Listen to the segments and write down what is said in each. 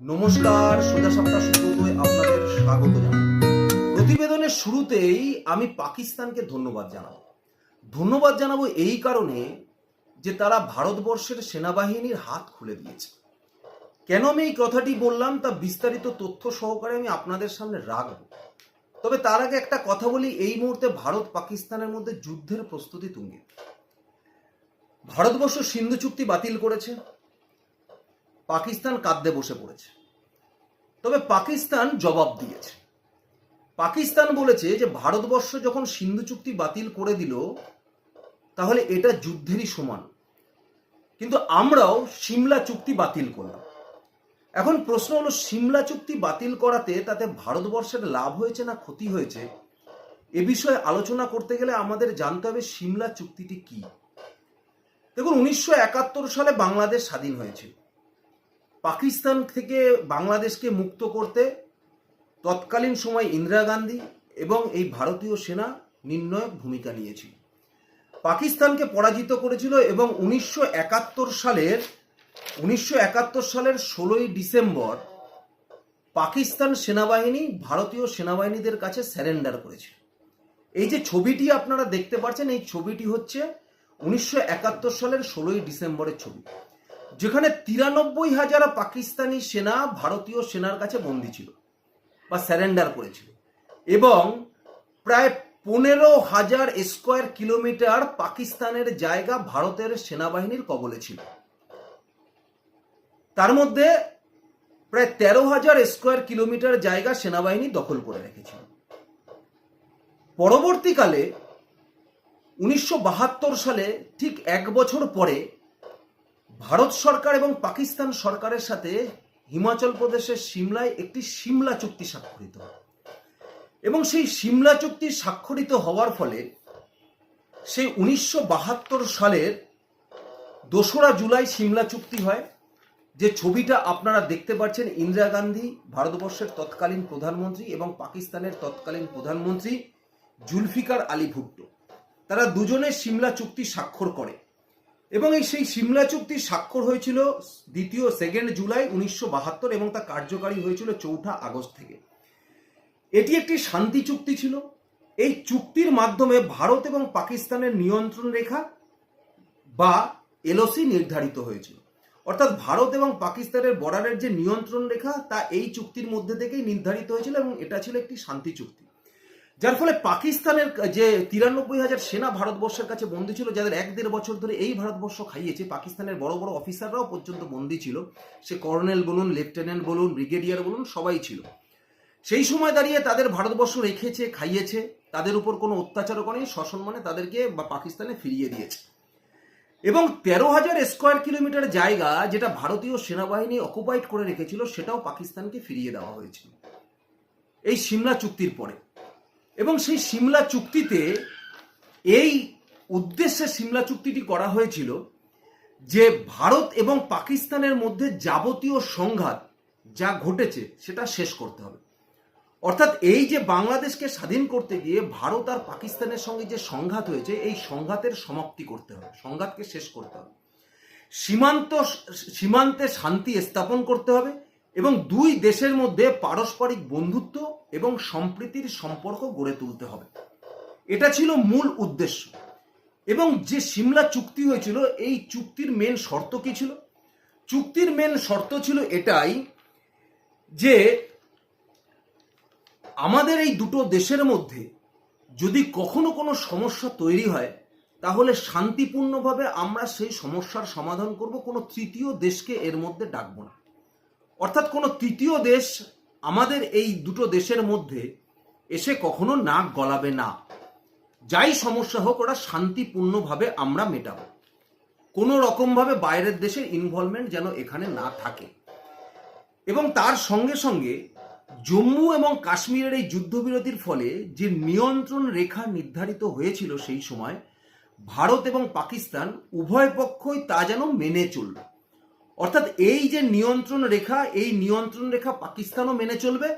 নমস্কার, সোজা সাপটা সুব্রতয় আপনাদের স্বাগত জানাই। প্রতিবেদনের শুরুতেই আমি পাকিস্তানকে ধন্যবাদ জানাব। ধন্যবাদ জানাব এই কারণে যে তারা ভারতবর্ষের সেনাবাহিনীর হাত খুলে দিয়েছে। কেন আমি এই কথাটি বললাম তা বিস্তারিত তথ্য সহকারে আমি আপনাদের সামনে রাখব। তবে তার আগে একটা কথা বলি, এই মুহূর্তে ভারত পাকিস্তানের মধ্যে যুদ্ধের প্রস্তুতি তুঙ্গে। ভারতবর্ষ সিন্ধু চুক্তি বাতিল করেছে পাকিস্তান কাঁদতে বসে পড়েছে। তবে পাকিস্তান জবাব দিয়েছে। পাকিস্তান বলেছে যে, ভারতবর্ষ যখন সিন্ধু চুক্তি বাতিল করে দিল, তাহলে এটা যুদ্ধেরই সমান। কিন্তু আমরাও সিমলা চুক্তি বাতিল করলাম। এখন প্রশ্ন হলো, সিমলা চুক্তি বাতিল করাতে তাতে ভারতবর্ষের লাভ হয়েছে না ক্ষতি হয়েছে? এ বিষয়ে আলোচনা করতে গেলে আমাদের জানতে হবে, সিমলা চুক্তিটি কি? দেখুন, উনিশশো একাত্তর সালে বাংলাদেশ স্বাধীন হয়েছিল। পাকিস্তান থেকে বাংলাদেশকে মুক্ত করতে তৎকালীন সময় ইন্দিরা গান্ধী এবং এই ভারতীয় সেনা নির্ণায়ক ভূমিকা নিয়েছিল। পাকিস্তানকে পরাজিত করেছিল এবং উনিশশো একাত্তর সালের, উনিশশো একাত্তর সালের ষোলোই ডিসেম্বর পাকিস্তান সেনাবাহিনী ভারতীয় সেনাবাহিনীদের কাছে স্যারেন্ডার করেছে এই যে ছবিটি আপনারা দেখতে পাচ্ছেন, এই ছবিটি হচ্ছে উনিশশো একাত্তর সালের ষোলোই ডিসেম্বরের ছবি। যেখানে তিরানব্বই হাজার পাকিস্তানি সেনা ভারতীয় সেনার কাছে বন্দী ছিল বা স্যারেন্ডার করেছিল। এবং প্রায় পনেরো হাজার স্কোয়ার কিলোমিটার পাকিস্তানের জায়গা ভারতের সেনাবাহিনীর কবলে ছিল। তার মধ্যে প্রায় তেরো হাজার স্কোয়ার কিলোমিটার জায়গা সেনাবাহিনী দখল করে রেখেছিল। পরবর্তীকালে উনিশশো বাহাত্তর সালে ঠিক এক বছর পরে ভারত সরকার এবং পাকিস্তান সরকারের সাথে হিমাচল প্রদেশের সিমলায় একটি সিমলা চুক্তি স্বাক্ষরিত হয়। এবং সেই সিমলা চুক্তি স্বাক্ষরিত হওয়ার ফলে সেই উনিশশো বাহাত্তর সালের দোসরা জুলাই সিমলা চুক্তি হয়। যে ছবিটা আপনারা দেখতে পাচ্ছেন, ইন্দিরা গান্ধী, ভারতবর্ষের তৎকালীন প্রধানমন্ত্রী এবং পাকিস্তানের তৎকালীন প্রধানমন্ত্রী জুলফিকার আলী ভুট্টো। তারা দুজনে সিমলা চুক্তি স্বাক্ষর করে। এবং এই সেই সিমলা চুক্তি স্বাক্ষর হয়েছিল দ্বিতীয় সেকেন্ড জুলাই উনিশশো বাহাত্তর এবং তা কার্যকারী হয়েছিল চৌঠা আগস্ট থেকে। এটি একটি শান্তি চুক্তি ছিল। এই চুক্তির মাধ্যমে ভারত এবং পাকিস্তানের নিয়ন্ত্রণ রেখা বা এলওসি নির্ধারিত হয়েছিল। অর্থাৎ ভারত এবং পাকিস্তানের বর্ডারের যে নিয়ন্ত্রণ রেখা, তা এই চুক্তির মধ্যে থেকেই নির্ধারিত হয়েছিল এবং এটা ছিল একটি শান্তি চুক্তি। যার ফলে পাকিস্তানের যে তিরানব্বই হাজার সেনা ভারতবর্ষের কাছে বন্দী ছিল, যাদের এক দেড় বছর ধরে এই ভারতবর্ষ খাইয়েছে, পাকিস্তানের বড় বড় অফিসাররাও পর্যন্ত বন্দী ছিল। সে কর্নেল বলুন, লেফটেন্যান্ট বলুন, ব্রিগেডিয়ার বলুন, সবাই ছিল। সেই সময় দাঁড়িয়ে তাদের ভারতবর্ষ রেখেছে, খাইয়েছে, তাদের উপর কোনো অত্যাচারও করেনি সসম্মানে তাদেরকে বা পাকিস্তানে ফিরিয়ে দিয়েছে। এবং তেরো হাজার স্কোয়ার কিলোমিটার জায়গা যেটা ভারতীয় সেনাবাহিনী অকুপাইড করে রেখেছিল, সেটাও পাকিস্তানকে ফিরিয়ে দেওয়া হয়েছিল। এই সিমলা চুক্তির পরে। এবং সেই সিমলা চুক্তিতে এই উদ্দেশ্যে সিমলা চুক্তিটি করা হয়েছিল যে ভারত এবং পাকিস্তানের মধ্যে যাবতীয় সংঘাত যা ঘটেছে সেটা শেষ করতে হবে। অর্থাৎ এই যে বাংলাদেশকে স্বাধীন করতে গিয়ে ভারত আর পাকিস্তানের সঙ্গে যে সংঘাত হয়েছে, এই সংঘাতের সমাপ্তি করতে হবে, সংঘাতকে শেষ করতে হবে। সীমান্ত, সীমান্তে শান্তি স্থাপন করতে হবে এবং দুই দেশের মধ্যে পারস্পরিক বন্ধুত্ব এবং সম্প্রীতির সম্পর্ক গড়ে তুলতে হবে। এটা ছিল মূল উদ্দেশ্য। এবং যে সিমলা চুক্তি হয়েছিল, এই চুক্তির মেন শর্ত কি ছিল? চুক্তির মেন শর্ত ছিল এটাই যে আমাদের এই দুটো দেশের মধ্যে যদি কখনো কোনো সমস্যা তৈরি হয়, তাহলে শান্তিপূর্ণভাবে আমরা সেই সমস্যার সমাধান করব, কোনো তৃতীয় দেশকে এর মধ্যে ডাকবো না। অর্থাৎ কোনো তৃতীয় দেশ আমাদের এই দুটো দেশের মধ্যে এসে কখনো নাক গলাবে না। যাই সমস্যা হোক, ওরা শান্তিপূর্ণভাবে আমরা মেটাবো। কোনো রকমভাবে বাইরের দেশের ইনভলভমেন্ট যেন এখানে না থাকে। এবং তার সঙ্গে সঙ্গে জম্মু এবং কাশ্মীরের এই যুদ্ধবিরতির ফলে যে নিয়ন্ত্রণ রেখা নির্ধারিত হয়েছিল সেই সময়, ভারত এবং পাকিস্তান উভয় পক্ষই তা যেন মেনে চলল। অর্থাৎ এই যে নিয়ন্ত্রণ রেখা, এই নিয়ন্ত্রণ রেখা পাকিস্তানও মেনে চলবে,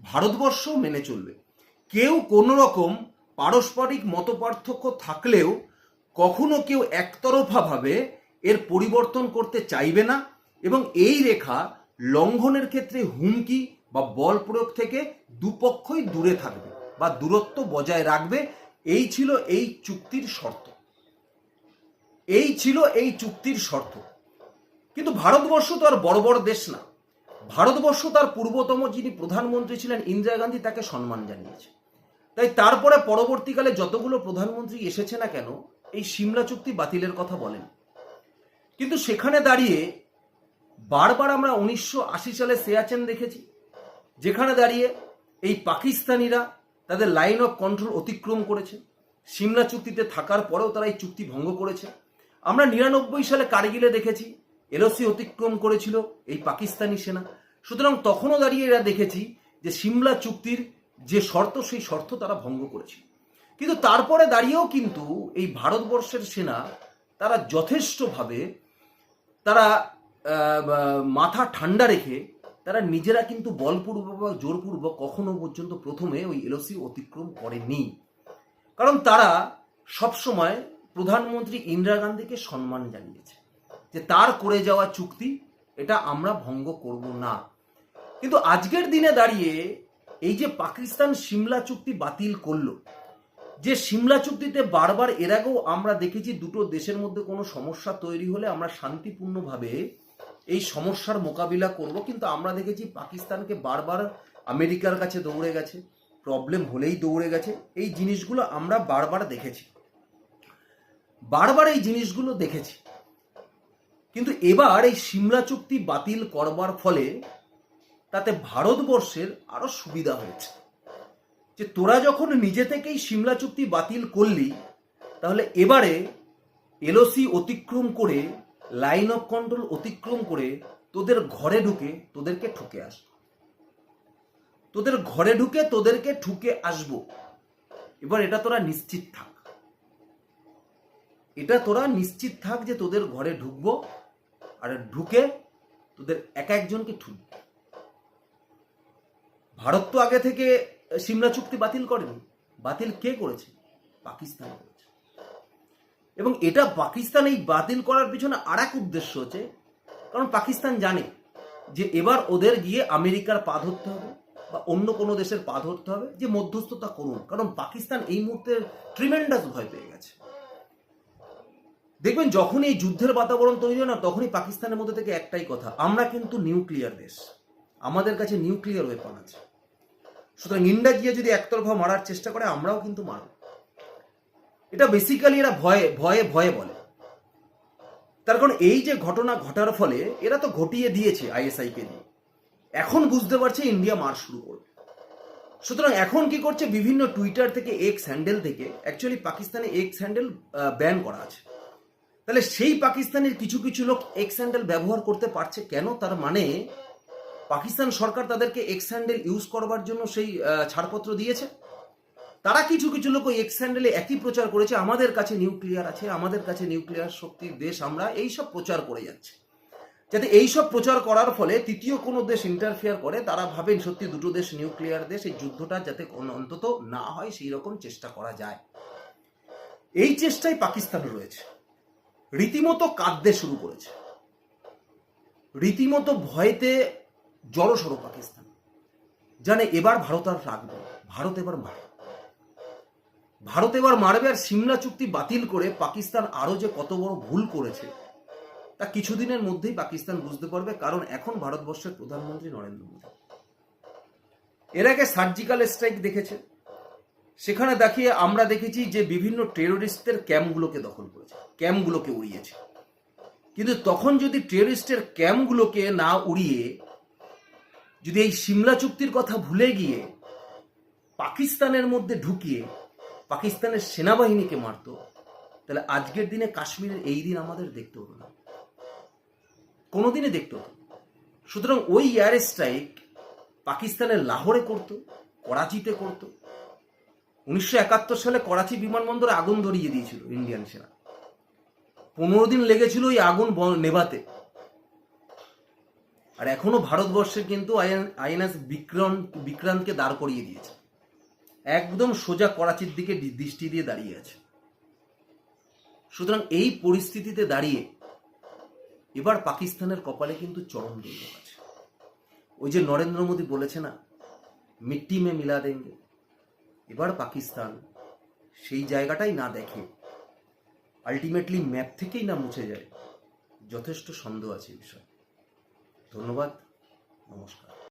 ভারতবর্ষও মেনে চলবে। কেউ কোনো রকম পারস্পরিক মতপার্থক্য থাকলেও কখনো কেউ একতরফাভাবে এর পরিবর্তন করতে চাইবে না এবং এই রেখা লঙ্ঘনের ক্ষেত্রে হুমকি বা বল প্রয়োগ থেকে দুপক্ষই দূরে থাকবে বা দূরত্ব বজায় রাখবে। এই ছিল এই চুক্তির শর্ত। এই ছিল এই চুক্তির শর্ত। কিন্তু ভারতবর্ষ তো আর বড় বড় দেশ না। ভারতবর্ষ তার পূর্বতম যিনি প্রধানমন্ত্রী ছিলেন, ইন্দিরা গান্ধী তাকে সম্মান জানিয়েছে। তাই তারপরে পরবর্তীকালে যতগুলো প্রধানমন্ত্রী এসেছে না কেন, এই সিমলা চুক্তি বাতিলের কথা বলেন। কিন্তু সেখানে দাঁড়িয়ে বারবার আমরা উনিশশো আশি সালে সেয়াচেন দেখেছি, যেখানে দাঁড়িয়ে এই পাকিস্তানিরা তাদের লাইন অফ কন্ট্রোল অতিক্রম করেছে। সিমলা চুক্তিতে থাকার পরেও তারা এই চুক্তি ভঙ্গ করেছে। আমরা নিরানব্বই সালে কার্গিলে দেখেছি এলওসি অতিক্রম করেছিল এই পাকিস্তানি সেনা। সুতরাং তখনও দাঁড়িয়ে এরা দেখেছি যে সিমলা চুক্তির যে শর্ত, সেই শর্ত তারা ভঙ্গ করেছিল। কিন্তু তারপরে দাঁড়িয়েও কিন্তু এই ভারতবর্ষের সেনা তারা যথেষ্টভাবে তারা মাথা ঠান্ডা রেখে তারা নিজেরা কিন্তু বলপূর্বক বা জোরপূর্বক কখনো পর্যন্ত প্রথমে ওই এলওসি অতিক্রম করেনি কারণ তারা সবসময় প্রধানমন্ত্রী ইন্দিরা গান্ধীকে সম্মান জানিয়েছে। যে তার করে যাওয়া চুক্তি, এটা আমরা ভঙ্গ করব না। কিন্তু আজকের দিনে দাঁড়িয়ে এই যে পাকিস্তান সিমলা চুক্তি বাতিল করল, যে সিমলা চুক্তিতে বারবার এর আগেও আমরা দেখেছি দুটো দেশের মধ্যে কোনো সমস্যা তৈরি হলে আমরা শান্তিপূর্ণভাবে এই সমস্যার মোকাবিলা করব। কিন্তু আমরা দেখেছি পাকিস্তানকে বারবার আমেরিকার কাছে দৌড়ে গেছে, প্রবলেম হলেই দৌড়ে গেছে। এই জিনিসগুলো আমরা বারবার দেখেছি। বারবার এই জিনিসগুলো দেখেছি। কিন্তু এবার এই সিমলা চুক্তি বাতিল করবার ফলে তাতে ভারতবর্ষের আরও সুবিধা হয়েছে। যে তোরা যখন নিজে থেকেই সিমলা চুক্তি বাতিল করলি, তাহলে এবারে এলওসি অতিক্রম করে, লাইন অফ কন্ট্রোল অতিক্রম করে তোদের ঘরে ঢুকে তোদেরকে ঠুকে আসব তোদের ঘরে ঢুকে তোদেরকে ঠুকে আসব। এবার এটা তোরা নিশ্চিত থাক। এটা তোরা নিশ্চিত থাক যে তোদের ঘরে ঢুকবো। আর ঢুকে তোদের এক একজনকে ঠুকবো ভারত তো আগে থেকে সিমলা চুক্তি বাতিল করেনি। বাতিল কে করেছে? পাকিস্তান করেছে। এবং এটা পাকিস্তান এই বাতিল করার পিছনে আর এক উদ্দেশ্য হচ্ছে, কারণ পাকিস্তান জানে যে এবার ওদের গিয়ে আমেরিকার পা ধরতে হবে বা অন্য কোনো দেশের পা ধরতে হবে, যে মধ্যস্থতা করুন। কারণ পাকিস্তান এই মুহূর্তে ট্রিমেন্ডাস ভয় পেয়ে গেছে। দেখবেন যখন এই যুদ্ধের বাতাবরণ তৈরি হয় না, তখনই পাকিস্তানের মধ্যে থেকে একটাই কথা, আমরা কিন্তু নিউক্লিয়ার দেশ। আমাদের কাছে নিউক্লিয়ার ওয়েপন আছে। সুতরাং ইন্ডিয়া গিয়ে যদি একতরফা মারার চেষ্টা করে, আমরাও কিন্তু মারব। এটা বেসিক্যালি এরা ভয়ে ভয়ে ভয়ে বলে। তার কারণ এই যে ঘটনা ঘটার ফলে এরা তো ঘটিয়ে দিয়েছে আইএসআই কে দিয়ে এখন বুঝতে পারছে ইন্ডিয়া মার শুরু করবে। সুতরাং এখন কি করছে, বিভিন্ন টুইটার থেকে এক্স হ্যান্ডেল থেকে অ্যাকচুয়ালি পাকিস্তানে এক্স হ্যান্ডেল ব্যান করা আছে। তাহলে সেই পাকিস্তানের কিছু কিছু লোক এক্স হ্যান্ডেল ব্যবহার করতে পারছে কেন? তার মানে পাকিস্তান সরকার তাদেরকে এক্স হ্যান্ডেল ইউজ করবার জন্য সেই ছাড়পত্র দিয়েছে। তারা কিছু কিছু লোক ওই এক্স হ্যান্ডেলে একই প্রচার করেছে। আমাদের কাছে নিউক্লিয়ার আছে, আমাদের কাছে নিউক্লিয়ার শক্তির দেশ, আমরা এই সব প্রচার করে যাচ্ছে। যাতে এই সব প্রচার করার ফলে তৃতীয় কোনো দেশ ইন্টারফেয়ার করে, তারা ভাবেন সত্যি দুটো দেশ নিউক্লিয়ার দেশ, এই যুদ্ধটা যাতে অন্তত না হয়, সেই রকম চেষ্টা করা যায়। এই চেষ্টাই পাকিস্তান রয়েছে। রীতিমতো কাঁদতে শুরু করেছে। রীতিমতো ভয়েতে জড়সড় পাকিস্তান। জানে এবার ভারত আর রাখবে ভারত এবার মারবে। ভারত এবার মারবে আর সিমলা চুক্তি বাতিল করে পাকিস্তান আরও যে কত বড় ভুল করেছে, তা কিছুদিনের মধ্যেই পাকিস্তান বুঝতে পারবে, কারণ এখন ভারতবর্ষের প্রধানমন্ত্রী নরেন্দ্র মোদী। এর আগে সার্জিক্যাল স্ট্রাইক দেখেছে। সেখানে দেখিয়ে আমরা দেখেছি যে বিভিন্ন টেরোরিস্টদের ক্যাম্পগুলোকে দখল করেছে, ক্যাম্পগুলোকে উড়িয়েছে কিন্তু তখন যদি টেররিস্টের ক্যাম্পগুলোকে না উড়িয়ে, যদি এই সিমলা চুক্তির কথা ভুলে গিয়ে পাকিস্তানের মধ্যে ঢুকিয়ে পাকিস্তানের সেনাবাহিনীকে মারতো, তাহলে আজকের দিনে কাশ্মীরের এই দিন আমাদের দেখতে হতো না কোনোদিনই দেখতে হতো। সুতরাং ওই এয়ার স্ট্রাইক পাকিস্তানের লাহোরে করত, করাচিতে করত উনিশশো একাত্তর সালে করাচি বিমানবন্দরে আগুন ধরিয়ে দিয়েছিল ইন্ডিয়ান সেনা। পনেরো দিন লেগেছিল ওই আগুন নেভাতে। আর এখনও ভারতবর্ষে কিন্তু আইএনএস বিক্রান্ত বিক্রান্তকে দাঁড় করিয়ে দিয়েছে। একদম সোজা করাচির দিকে দৃষ্টি দিয়ে দাঁড়িয়ে আছে। সুতরাং এই পরিস্থিতিতে দাঁড়িয়ে এবার পাকিস্তানের কপালে কিন্তু চরম দুর্যোগ আছে। ওই যে নরেন্দ্র মোদী বলেছে না, মিট্টি মে মিলা দেঙ্গে। এবার পাকিস্তান সেই জায়গাটাই না দেখে আলটিমেটলি ম্যাপ থেকেই না মুছে যায়। যথেষ্ট সন্দেহ আছে বিষয়। ধন্যবাদ, নমস্কার।